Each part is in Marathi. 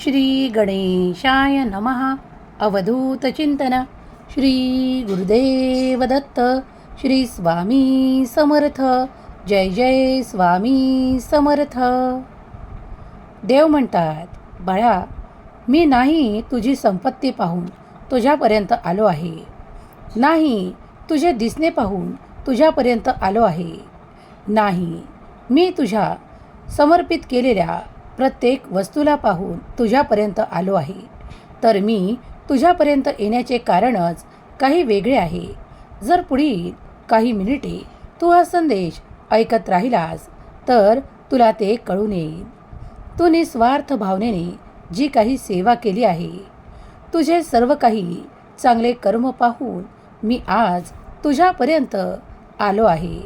श्री गणेशाय नमः अवधूतचिंतन श्री गुरुदेव दत्त. श्री स्वामी समर्थ. जय जय स्वामी समर्थ. देव म्हणतात बाळा मी नाही तुझी संपत्ती पाहून तुझ्यापर्यंत आलो आहे. नाही तुझे दिसणे पाहून तुझ्यापर्यंत आलो आहे. नाही मी तुझ्या समर्पित केलेल्या प्रत्येक वस्तूला पाहून तुझ्यापर्यंत आलो आहे. तर मी तुझ्यापर्यंत येण्याचे कारणच काही वेगळे आहे. जर पुढील काही मिनिटे तू हा संदेश ऐकत राहिलास तर तुला ते कळून येईल तू निस्वार्थ भावनेने जी काही सेवा केली आहे तुझे सर्व काही चांगले कर्म पाहून मी आज तुझ्यापर्यंत आलो आहे.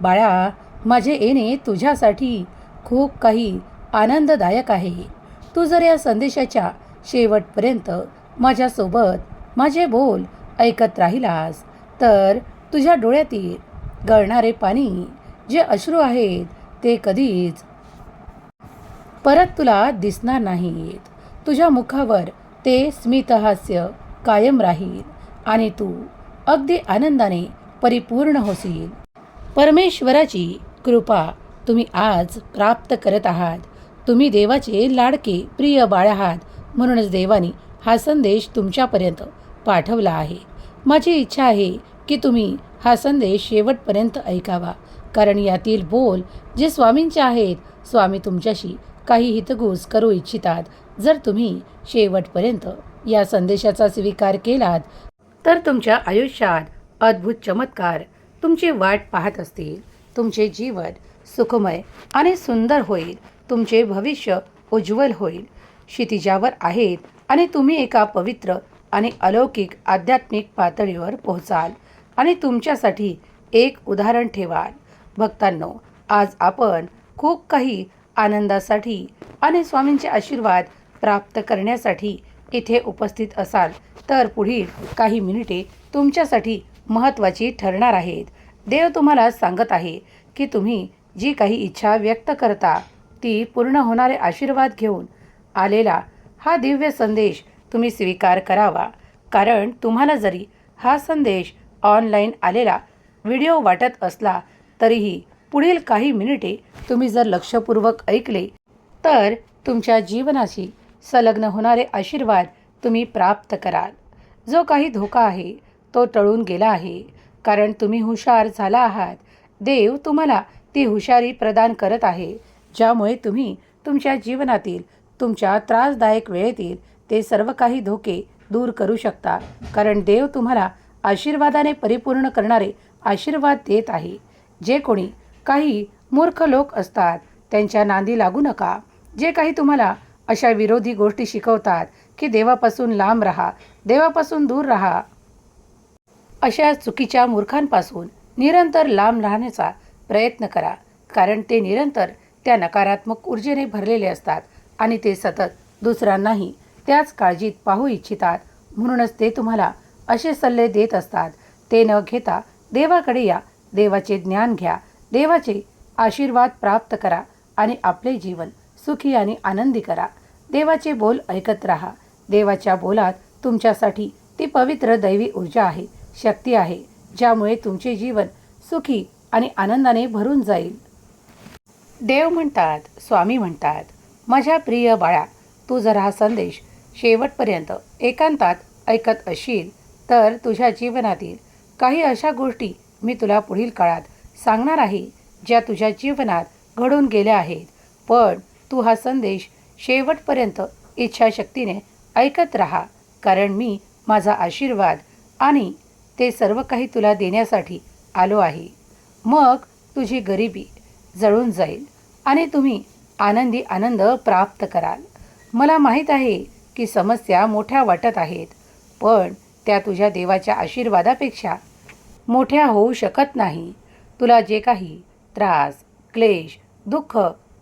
बाळा माझे येणे तुझ्यासाठी खूप काही आनंददायक आहे. तू जर या संदेशाच्या शेवटपर्यंत माझ्यासोबत माझे बोल ऐकत राहिलास तर तुझ्या डोळ्यातील गळणारे पाणी जे अश्रू आहेत ते कधीच परत तुला दिसणार नाहीत. तुझ्या मुखावर ते स्मितहास्य कायम राहील आणि तू अगदी आनंदाने परिपूर्ण होशील. परमेश्वराची कृपा तुम्ही आज प्राप्त करत आहात. तुम्ही देवाचे लाडके प्रिय बाळ आहात. म्हणूनच देवाने हा संदेश तुमच्यापर्यंत पाठवला आहे. माझी इच्छा आहे की तुम्ही हा संदेश शेवटपर्यंत ऐकावा. कारण यातील बोल जे स्वामींचे आहेत स्वामी तुमच्याशी काही हितगुज करू इच्छितात. जर तुम्ही शेवटपर्यंत या संदेशाचा स्वीकार केलात तर तुमच्या आयुष्यात अद्भुत चमत्कार तुमची वाट पाहत असतील. तुमचे जीवन सुखमय आणि सुंदर होईल. तुमचे भविष्य उज्ज्वल होईल. क्षितिजावर आहेत आणि तुम्ही एका पवित्र आणि अलौकिक आध्यात्मिक पातळीवर पोहोचाल आणि तुमच्यासाठी एक उदाहरण ठेवाल. भक्तांनो आज आपण खूप काही आनंदासाठी आणि स्वामींचे आशीर्वाद प्राप्त करण्यासाठी इथे उपस्थित असाल तर पुढील काही मिनिटे तुमच्यासाठी महत्त्वाची ठरणार आहेत. देव तुम्हाला सांगत आहे की तुम्ही जी काही इच्छा व्यक्त करता ती पूर्ण होणारे आशीर्वाद घेऊन आलेला हा दिव्य संदेश तुम्ही स्वीकार करावा. कारण तुम्हाला जरी हा संदेश ऑनलाईन आलेला व्हिडिओ वाटत असला तरीही पुढील काही मिनिटे तुम्ही जर लक्षपूर्वक ऐकले तर तुमच्या जीवनाशी संलग्न होणारे आशीर्वाद तुम्ही प्राप्त कराल. जो काही धोका आहे तो टळून गेला आहे. कारण तुम्ही हुशार झाला आहात. देव तुम्हाला ती हुशारी प्रदान करत आहे. ज्यामुळे तुम्ही तुमच्या जीवनातील तुमच्या त्रासदायक वेळेतील ते सर्व काही धोके दूर करू शकता. कारण देव तुम्हाला आशीर्वादाने परिपूर्ण करणारे आशीर्वाद देत आहे. जे कोणी काही मूर्ख लोक असतात त्यांच्या नांदी लागू नका. जे काही तुम्हाला अशा विरोधी गोष्टी शिकवतात की देवापासून लांब राहा देवापासून दूर राहा. अशा चुकीच्या मूर्खांपासून निरंतर लांब राहण्याचा प्रयत्न करा. कारण ते निरंतर त्या नकारात्मक ऊर्जेने भरलेले असतात आणि ते सतत दुसऱ्यांनाही त्याच काळजीत पाहू इच्छितात. म्हणूनच ते तुम्हाला असे सल्ले देत असतात. ते न घेता देवाकडे या देवाचे ज्ञान घ्या देवाचे आशीर्वाद प्राप्त करा आणि आपले जीवन सुखी आणि आनंदी करा. देवाचे बोल ऐकत राहा. देवाच्या बोलात तुमच्यासाठी ती पवित्र दैवी ऊर्जा आहे शक्ती आहे ज्यामुळे तुमचे जीवन सुखी आणि आनंदाने भरून जाईल. देव म्हणतात स्वामी म्हणतात माझ्या प्रिय बाळा तू जर हा संदेश शेवटपर्यंत एकांतात ऐकत असशील तर तुझ्या जीवनातील काही अशा गोष्टी मी तुला पुढील काळात सांगणार आहे ज्या तुझ्या जीवनात घडून गेल्या आहेत. पण तू हा संदेश शेवटपर्यंत इच्छाशक्तीने ऐकत राहा कारण मी माझा आशीर्वाद आणि ते सर्व काही तुला देण्यासाठी आलो आहे. मग तुझी गरिबी जळून जाईल. आणि तुम्ही आनंदी आनंद प्राप्त कराल. मला माहीत आहे की समस्या मोठ्या वाटत आहेत पण त्या तुझ्या देवाच्या आशीर्वादापेक्षा मोठ्या होऊ शकत नाही. तुला जे काही त्रास क्लेश दुःख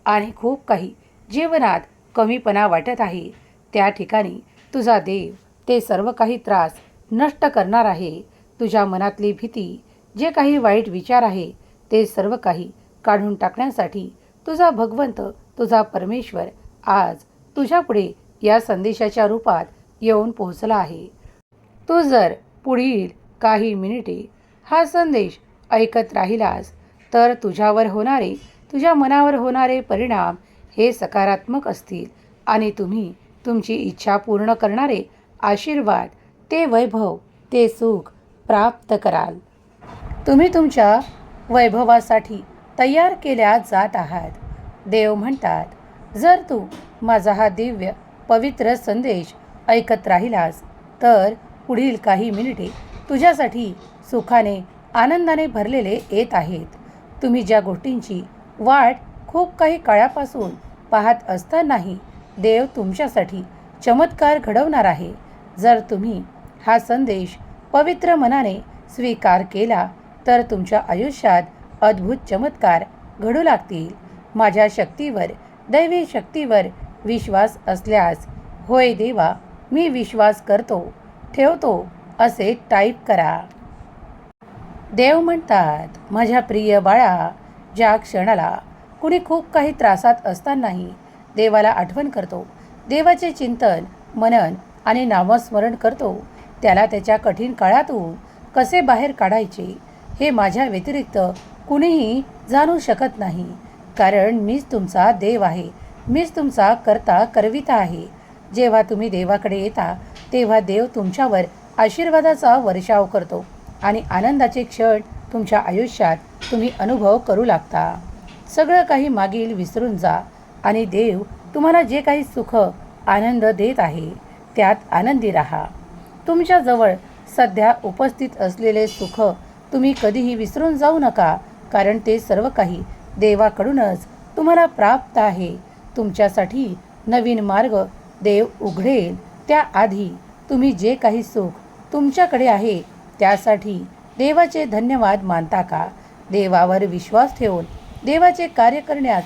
आणि खूप काही जीवनात कमीपणा वाटत आहे त्या ठिकाणी तुझा देव ते सर्व काही त्रास नष्ट करणार आहे. तुझ्या मनातली भीती जे काही वाईट विचार आहे ते सर्व काही काढून टाकण्यासाठी तुझा भगवंत तुझा परमेश्वर आज तुझ्यापुढे या संदेशाच्या रूपात येऊन पोहोचला आहे. तू जर पुढील काही मिनिटे हा संदेश ऐकत राहिलास तर तुझ्यावर होणारे तुझ्या मनावर होणारे परिणाम हे सकारात्मक असतील आणि तुम्ही तुमची इच्छा पूर्ण करणारे आशीर्वाद ते वैभव ते सुख प्राप्त कराल. तुम्ही तुमच्या वैभवासाठी तयार केल्या जात आहात. देव म्हणतात जर तू माझा हा दिव्य पवित्र संदेश ऐकत राहिलास तर पुढील काही मिनिटे तुझ्यासाठी सुखाने आनंदाने भरलेले येत आहेत. तुम्ही ज्या गोष्टींची वाट खूप काही काळापासून पाहत असतानाही देव तुमच्यासाठी चमत्कार घडवणार आहे. जर तुम्ही हा संदेश पवित्र मनाने स्वीकार केला तर तुमच्या आयुष्यात अद्भुत चमत्कार घडू लागतील. माझ्या शक्तीवर दैवी शक्तीवर विश्वास असल्यास होय देवा मी विश्वास करतो ठेवतो असे टाईप करा. देव म्हणतात माझ्या प्रिय बाळा ज्या क्षणाला कुणी खूप काही त्रासात असतानाही देवाला आठवण करतो देवाचे चिंतन मनन आणि नामस्मरण करतो त्याला त्याच्या कठीण काळातून कसे बाहेर काढायचे हे माझ्या व्यतिरिक्त कुणीही जाणू शकत नाही. कारण मीच तुमचा देव आहे. मीच तुमचा करता करविता आहे. जेव्हा तुम्ही देवाकडे येता तेव्हा देव तुमच्यावर आशीर्वादाचा वर्षाव करतो आणि आनंदाचे क्षण तुमच्या आयुष्यात तुम्ही अनुभव करू लागता. सगळं काही मागील विसरून जा आणि देव तुम्हाला जे काही सुख आनंद देत आहे त्यात आनंदी राहा. तुमच्याजवळ सध्या उपस्थित असलेले सुख तुम्ही कधीही विसरून जाऊ नका. कारण ते सर्व काही देवाकडूनच तुम्हाला प्राप्त आहे. तुमच्यासाठी नवीन मार्ग देव उघडेल. त्याआधी तुम्ही जे काही सुख तुमच्याकडे आहे त्यासाठी देवाचे धन्यवाद मानता का? देवावर विश्वास ठेवून देवाचे कार्य करण्यास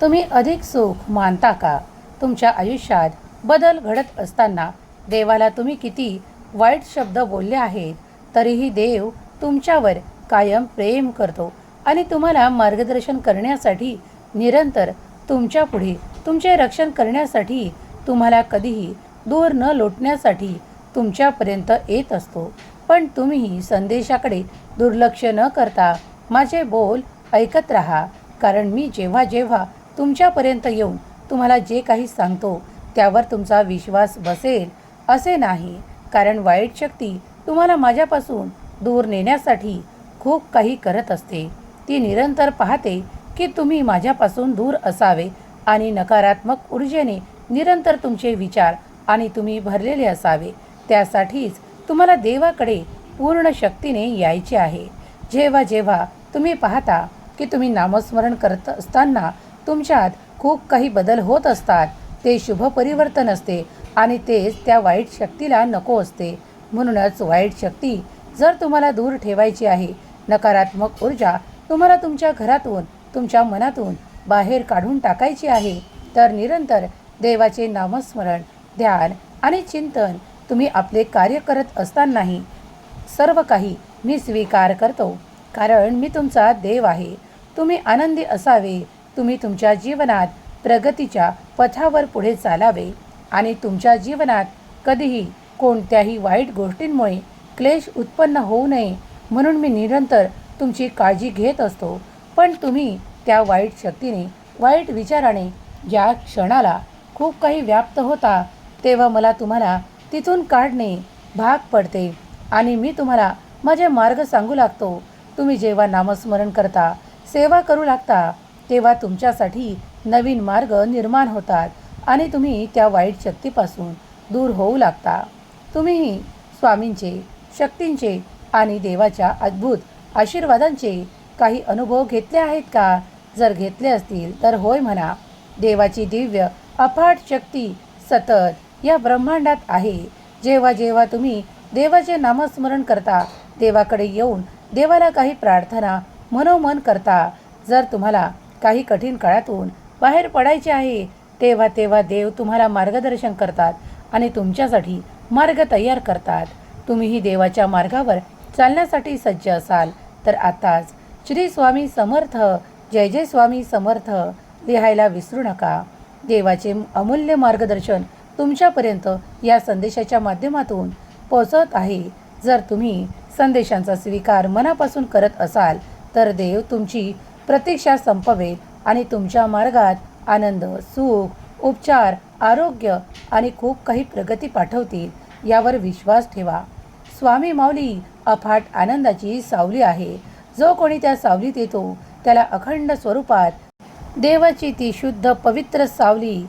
तुम्ही अधिक सुख मानता का? तुमच्या आयुष्यात बदल घडत असताना देवाला तुम्ही किती वाईट शब्द बोलले आहेत तरीही देव तुमच्यावर कायम प्रेम करतो. आणि तुम्हाला मार्गदर्शन करण्यासाठी निरंतर तुमच्यापुढे तुमचे रक्षण करण्यासाठी तुम्हाला कधीही दूर न लोटण्यासाठी तुमच्यापर्यंत येत असतो. पण तुम्ही संदेशाकडे दुर्लक्ष न करता माझे बोल ऐकत राहा कारण मी जेव्हा जेव्हा तुमच्यापर्यंत येऊन तुम्हाला जे काही सांगतो त्यावर तुमचा विश्वास बसेल असे नाही. कारण वाईट शक्ती तुम्हाला माझ्यापासून दूर नेण्यासाठी खूप काही करत असते. ती निरंतर पाहते की तुम्ही माझ्यापासून दूर असावे आणि नकारात्मक ऊर्जेने निरंतर तुमचे विचार आणि तुम्ही भरलेले असावे. त्यासाठीच तुम्हाला देवाकडे पूर्ण शक्तीने यायचे आहे. जेव्हा जेव्हा तुम्ही पाहता की तुम्ही नामस्मरण करत असताना तुमच्यात खूप काही बदल होत असतात ते शुभ परिवर्तन असते आणि तेच त्या वाईट शक्तीला नको असते. म्हणूनच वाईट शक्ती जर तुम्हाला दूर ठेवायची आहे नकारात्मक ऊर्जा तुम्हाला तुमच्या घरातून तुमच्या मनातून बाहेर काढून टाकायची आहे तर निरंतर देवाचे नामस्मरण ध्यान आणि चिंतन तुम्ही आपले कार्य करत असतानाही सर्व काही मी स्वीकार करतो. कारण मी तुमचा देव आहे. तुम्ही आनंदी असावे. तुम्ही तुमच्या जीवनात प्रगतीच्या पथावर पुढे चालावे. आणि तुमच्या जीवनात कधीही कोणत्याही वाईट गोष्टींमुळे क्लेश उत्पन्न होऊ नये म्हणून मी निरंतर तुमची काळजी घेत असतो. पण तुम्ही त्या वाईट शक्तीने वाईट विचाराने ज्या क्षणाला खूप काही व्याप्त होता तेव्हा मला तुम्हाला तिथून काढणे भाग पडते आणि मी तुम्हाला माझे मार्ग सांगू लागतो. तुम्ही जेव्हा नामस्मरण करता सेवा करू लागता तेव्हा तुमच्यासाठी नवीन मार्ग निर्माण होतात आणि तुम्ही त्या वाईट शक्तीपासून दूर होऊ लागता. तुम्हीही स्वामींचे शक्तींचे आणि देवाच्या अद्भुत आशीर्वादांचे काही अनुभव घेतले आहेत का? जर घेतले असतील तर होय म्हणा. देवाची दिव्य अफाट शक्ती सतत या ब्रह्मांडात आहे. जेव्हा जेव्हा तुम्ही देवाचे नामस्मरण करता देवाकडे येऊन देवाला काही प्रार्थना मनोमन करता जर तुम्हाला काही कठीण काळातून बाहेर पडायचे आहे तेव्हा तेव्हा देव तुम्हाला मार्गदर्शन करतात आणि तुमच्यासाठी मार्ग तयार करतात. तुम्हीही देवाच्या मार्गावर चालण्यासाठी सज्ज असाल तर आताच श्री स्वामी समर्थ जय जय स्वामी समर्थ लिहायला विसरू नका. देवाचे अमूल्य मार्गदर्शन तुमच्यापर्यंत या संदेशाच्या माध्यमातून पोचत आहे. जर तुम्ही संदेशांचा स्वीकार मनापासून करत असाल तर देव तुमची प्रतीक्षा संपवेल आणि तुमच्या मार्गात आनंद सुख उपचार आरोग्य आणि खूप काही प्रगती पाठवतील यावर विश्वास ठेवा. स्वामी माऊली अफाट आनंदाची सावली आहे. जो कोणी त्या सावलीत येतो त्याला अखंड स्वरूपात देवाची ती शुद्ध पवित्र सावली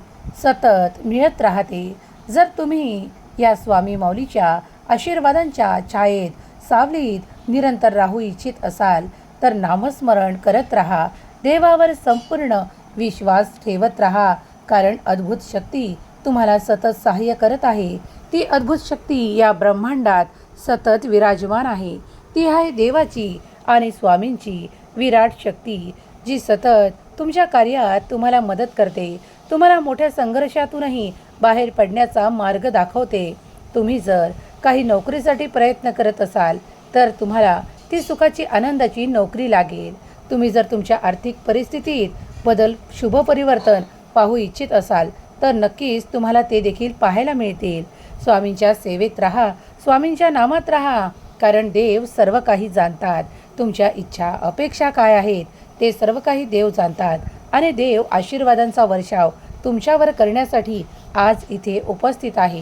सतत मिळत राहते. जर तुम्ही या स्वामी माऊलीच्या आशीर्वादांच्या छायेत सावलीत निरंतर राहू इच्छित असाल तर नामस्मरण करत राहा. देवावर संपूर्ण विश्वास ठेवत राहा. कारण अद्भुत शक्ती तुम्हाला सतत सहाय्य करत आहे. ती अद्भुत शक्ती या ब्रह्मांडात सतत विराजमान आहे. ती आहे देवाची आणि स्वामींची विराट शक्ती जी सतत तुमच्या कार्यात तुम्हाला मदत करते. तुम्हाला मोठ्या संघर्षातूनही बाहेर पडण्याचा मार्ग दाखवते. तुम्ही जर काही नोकरीसाठी प्रयत्न करत असाल तर तुम्हाला ती सुखाची आनंदाची नोकरी लागेल. तुम्ही जर तुमच्या आर्थिक परिस्थितीत बदल शुभ परिवर्तन पाहू इच्छित असाल तर नक्कीच तुम्हाला ते देखील पाहायला मिळतील. स्वामींच्या सेवेत राहा स्वामींच्या नामात राहा कारण देव सर्व काही जाणतात. तुमच्या इच्छा अपेक्षा काय आहेत ते सर्व काही देव जाणतात. आणि देव आशीर्वादांचा वर्षाव तुमच्यावर करण्यासाठी आज इथे उपस्थित आहे.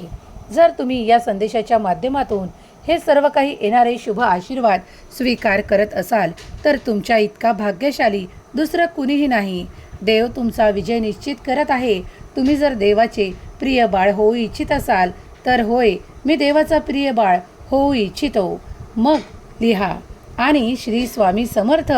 जर तुम्ही या संदेशाच्या माध्यमातून हे सर्व काही येणारे शुभ आशीर्वाद स्वीकार करत असाल तर तुमच्या इतका भाग्यशाली दुसरं कुणीही नाही. देव तुमचा विजय निश्चित करत आहे. तुम्ही जर देवाचे प्रिय बाळ होऊ इच्छित असाल तर होय मी देवाचा प्रिय बाळ होऊ इच्छितो. मग लिहा. आणि श्री स्वामी समर्थ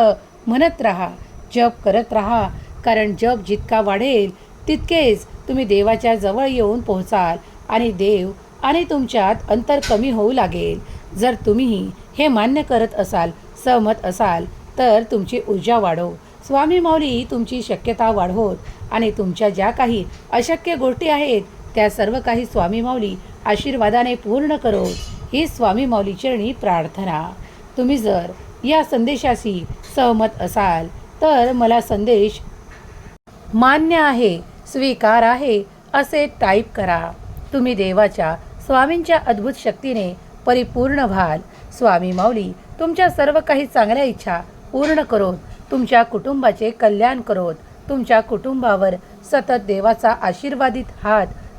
म्हणत राहा. जप करत राहा. कारण जप जितका वाढेल तितकेच तुम्ही देवाच्या जवळ येऊन पोहोचाल. आणि देव आणि तुमच्यात अंतर कमी होऊ लागेल. जर तुम्ही हे मान्य करत असाल सहमत असाल तर तुमची ऊर्जा वाढव स्वामी माऊली तुमची शक्यता वाढवत. आणि तुमच्या ज्या काही अशक्य गोष्टी आहेत त्या सर्व काही स्वामी माऊली आशीर्वादाने पूर्ण करो ही स्वामी माऊली चरणी प्रार्थना. तुम्ही जर या संदेशाशी सहमत असाल तर मला संदेश मान्य आहे स्वीकार आहे असे टाईप करा. तुम्ही देवाच्या स्वामींच्या अद्भुत शक्तीने परिपूर्ण व्हाल. स्वामी माऊली तुमच्या सर्व काही चांगल्या इच्छा पूर्ण करोत. तुमच्या कुटुंबाचे कल्याण करोत. तुमच्या कुटुंबावर सतत देवाचा आशीर्वादित हात